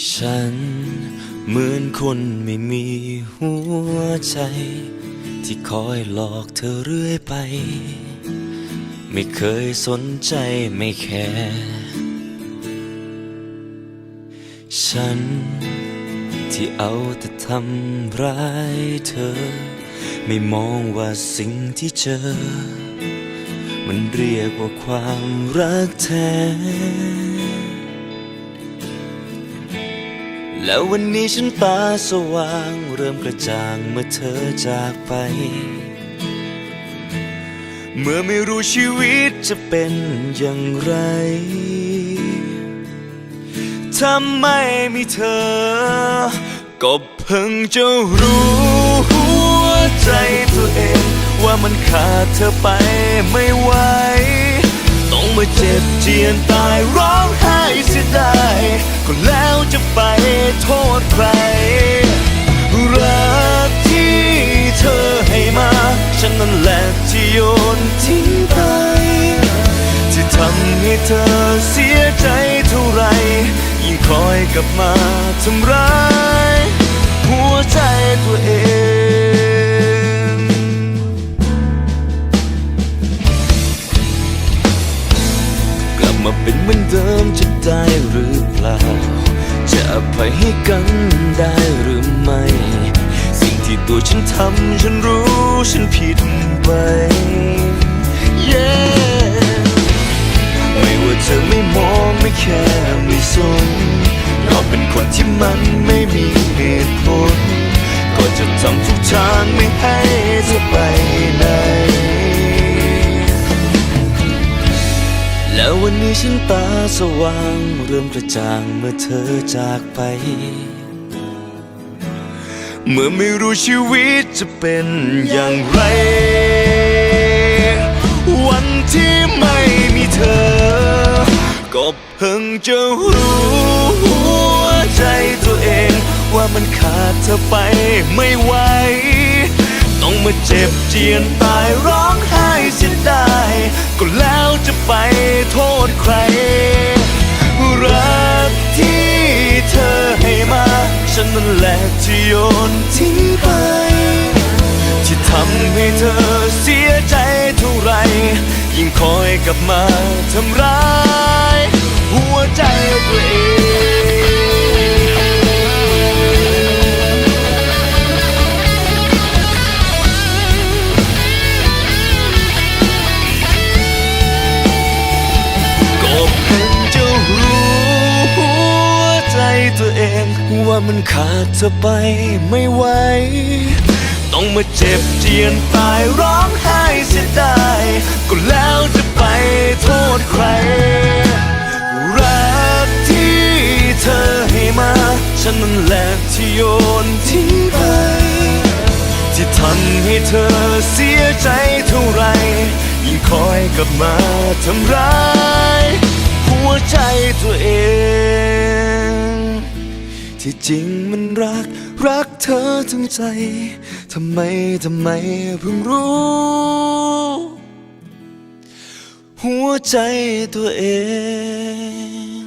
ฉันเหมือนคนไม่มีหัวใจ ที่คอยหลอกเธอเรื่อยไป ไม่เคยสนใจไม่แคร์ฉันที่เอาแต่ทำร้ายเธอ ไม่มองว่าสิ่งที่เจอ มันเรียกว่าความรักแท้ แล้ววันนี้ฉันตาสว่างเริ่มกระจ่างเมื่อเธอจากไป เมื่อไม่รู้ชีวิตจะเป็นอย่างไร ถ้าไม่มีเธอ ก็เพิ่งจะรู้หัวใจตัวเอง ว่ามันขาดเธอไปไม่ไหว ต้องมาเจ็บเจียนตายร้อง เสียดายก็แล้วจะไปโทษใคร รักที่เธอให้มา ฉันนั่นแหละที่โยนทิ้งไป ที่ทำให้เธอเสียใจเท่าไร ยิ่งคอยกลับมาทำร้ายหัวใจ มาเป็นเหมือนเดิมจะได้หรือเปล่า จะอภัยให้กันได้หรือไม่ สิ่งที่ตัวฉันทำฉันรู้ฉันผิดไป yeah ไม่ว่าเธอไม่มองไม่แค่ไม่สนก็เป็นคนที่มันไม่มีเหตุผล ก็จะทำทุกทางไม่ให้ วันนี้ฉันตาสว่างเริ่มกระจ่างเมื่อเธอจากไป เมื่อไม่รู้ชีวิตจะเป็นอย่างไร วันที่ไม่มีเธอ ก็เพิ่งจะรู้หัวใจตัวเอง ว่ามันขาดเธอไปไม่ไหวต้องมาเจ็บเจียนตายร้องไห้เสียดายก็แล้วจะไป โทษใคร รักที่เธอให้มา ฉันนั่นแหละที่โยนทิ้งไป ที่ทำให้เธอเสียใจเท่าไร ยิ่งคอยกลับมาทำร้าย หัวใจตัวเอง ว่ามันขาดเธอไปไม่ไหว ต้องมาเจ็บเจียนตายร้องไห้เสียดายก็แล้วจะไปโทษใคร รักที่เธอให้มา ฉันนั่นแหละที่โยนทิ้งไป ที่ทำให้เธอเสียใจเท่าไร ยิ่งคอยกลับมาทำร้าย หัวใจตัวเอง ที่จริงมันรัก รักเธอทั้งใจ ทำไม ทำไมเพิ่งรู้ หัวใจตัวเอง